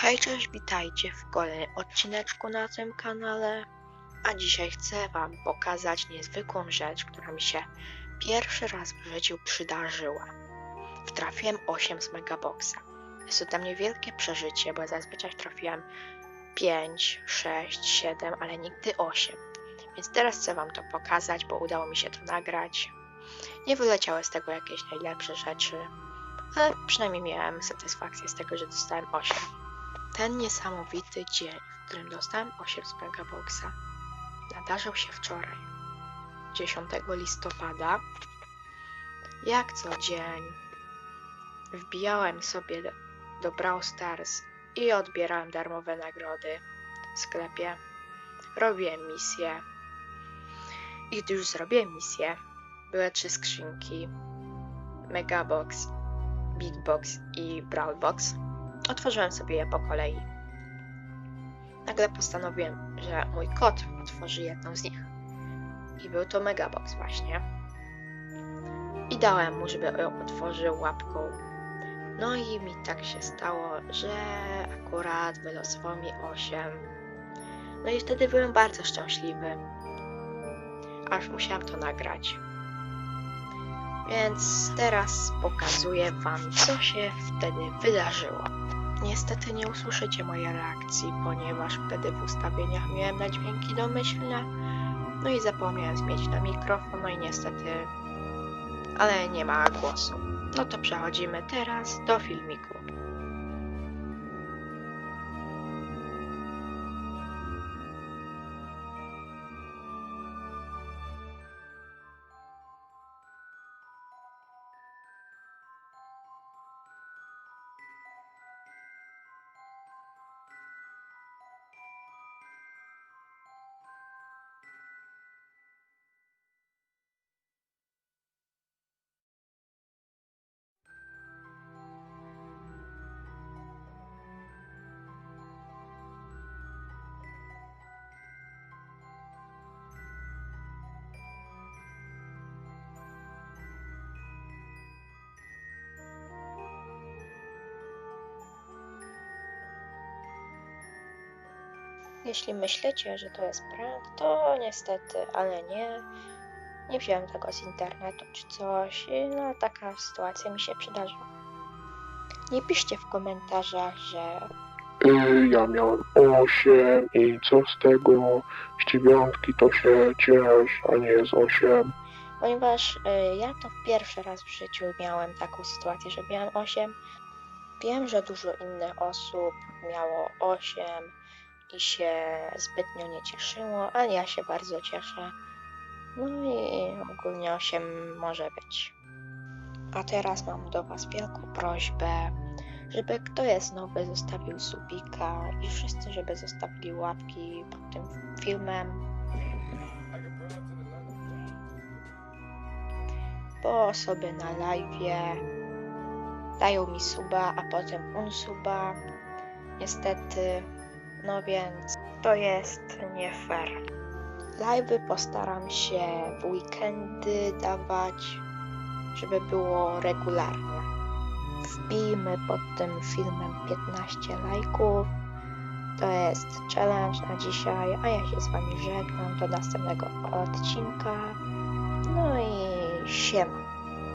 Hej, cześć, witajcie w kolejnym odcineczku na tym kanale. A dzisiaj chcę Wam pokazać niezwykłą rzecz, która mi się pierwszy raz w życiu przydarzyła. Wtrafiłem 8 z Megaboxa. Jest to dla mnie wielkie przeżycie, bo zazwyczaj trafiłem 5, 6, 7, ale nigdy 8. Więc teraz chcę Wam to pokazać, bo udało mi się to nagrać. Nie wyleciały z tego jakieś najlepsze rzeczy, ale przynajmniej miałem satysfakcję z tego, że dostałem 8 ten niesamowity dzień, w którym dostałem 8 z Megaboxa, nadarzył się wczoraj, 10 listopada. Jak co dzień wbijałem sobie do, Brawl Stars i odbierałem darmowe nagrody w sklepie. Robiłem misję. I gdy już zrobiłem misję, były trzy skrzynki. Megabox, Big Box i Brawl Box. Otworzyłem sobie je po kolei. Nagle postanowiłem, że mój kot otworzy jedną z nich. I był to Megabox właśnie. I dałem mu, żeby ją otworzył łapką. No i mi tak się stało, że akurat wylosował mi 8. No i wtedy byłem bardzo szczęśliwy. Aż musiałam to nagrać. Więc teraz pokazuję Wam, co się wtedy wydarzyło. Niestety nie usłyszycie mojej reakcji, ponieważ wtedy w ustawieniach miałem na dźwięki domyślne. No i zapomniałem zmienić na mikrofon, no i niestety, ale nie ma głosu. No to przechodzimy teraz do filmiku. Jeśli myślicie, że to jest prank, to niestety, ale nie. Nie wziąłem tego z internetu czy coś. i No, taka sytuacja mi się przydarzyła. Nie piszcie w komentarzach, że Ja miałem 8 i co z tego? Z dziewiątki to się ciesz, a nie z 8. ponieważ y, ja to pierwszy raz w życiu miałem taką sytuację, że miałem 8. Wiem, że dużo innych osób miało 8 i się zbytnio nie cieszyło, ale ja się bardzo cieszę. No i ogólnie 8 może być. A teraz mam do Was wielką prośbę, żeby kto jest nowy zostawił subika i wszyscy, żeby zostawili łapki pod tym filmem, bo osoby na live dają mi suba, a potem unsuba. Niestety, no więc to jest nie fair. Live'y postaram się w weekendy dawać, żeby było regularnie. Wbijmy pod tym filmem 15 lajków. To jest challenge na dzisiaj, a ja się z Wami żegnam do następnego odcinka. No i siema.